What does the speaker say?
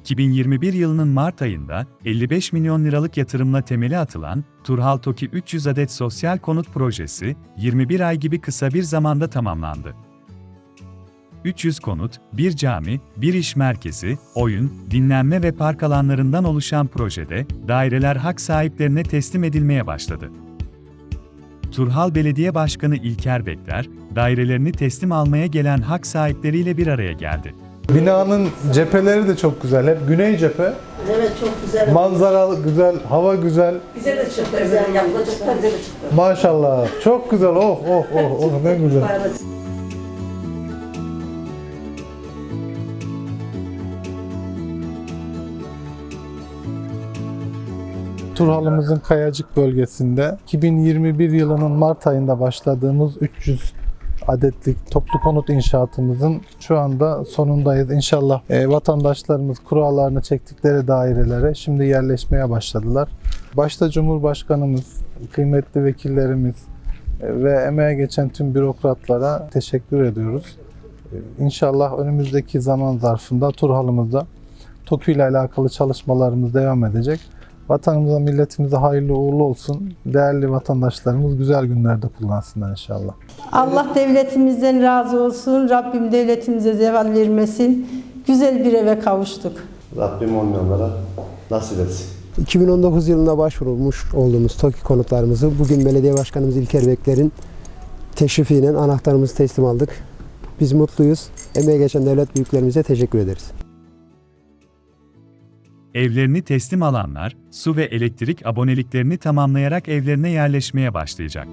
2021 yılının Mart ayında 55 milyon liralık yatırımla temeli atılan Turhal TOKİ 300 adet sosyal konut projesi 21 ay gibi kısa bir zamanda tamamlandı. 300 konut, bir cami, bir iş merkezi, oyun, dinlenme ve park alanlarından oluşan projede daireler hak sahiplerine teslim edilmeye başladı. Turhal Belediye Başkanı İlker Bekler, dairelerini teslim almaya gelen hak sahipleriyle bir araya geldi. Binanın cepheleri de çok güzel. Hep güney cephe. Evet çok güzel. Manzara güzel, hava güzel. Bize de çıktı. Güzel yapılacaklar bize de çıktı. Maşallah. Çok güzel. Oh oh oh oh ne güzel. Turhalımızın Kayacık bölgesinde 2021 yılının Mart ayında başladığımız 300 adetlik toplu konut inşaatımızın şu anda sonundayız. İnşallah e, vatandaşlarımız kurallarını çektikleri dairelere şimdi yerleşmeye başladılar. Başta Cumhurbaşkanımız, kıymetli vekillerimiz e, ve emeğe geçen tüm bürokratlara teşekkür ediyoruz. E, İnşallah önümüzdeki zaman zarfında Turhalımızda TOKİ ile alakalı çalışmalarımız devam edecek. Vatanımıza, milletimize hayırlı uğurlu olsun. Değerli vatandaşlarımız güzel günlerde kullansınlar inşallah. Allah devletimizden razı olsun. Rabbim devletimize zeval vermesin. Güzel bir eve kavuştuk. Rabbim olmayanlara nasip etsin. 2019 yılında başvurulmuş olduğumuz TOKİ konutlarımızı bugün belediye başkanımız İlker Bekler'in teşrifiyle anahtarımızı teslim aldık. Biz mutluyuz. Emeğe geçen devlet büyüklerimize teşekkür ederiz. Evlerini teslim alanlar, su ve elektrik aboneliklerini tamamlayarak evlerine yerleşmeye başlayacak.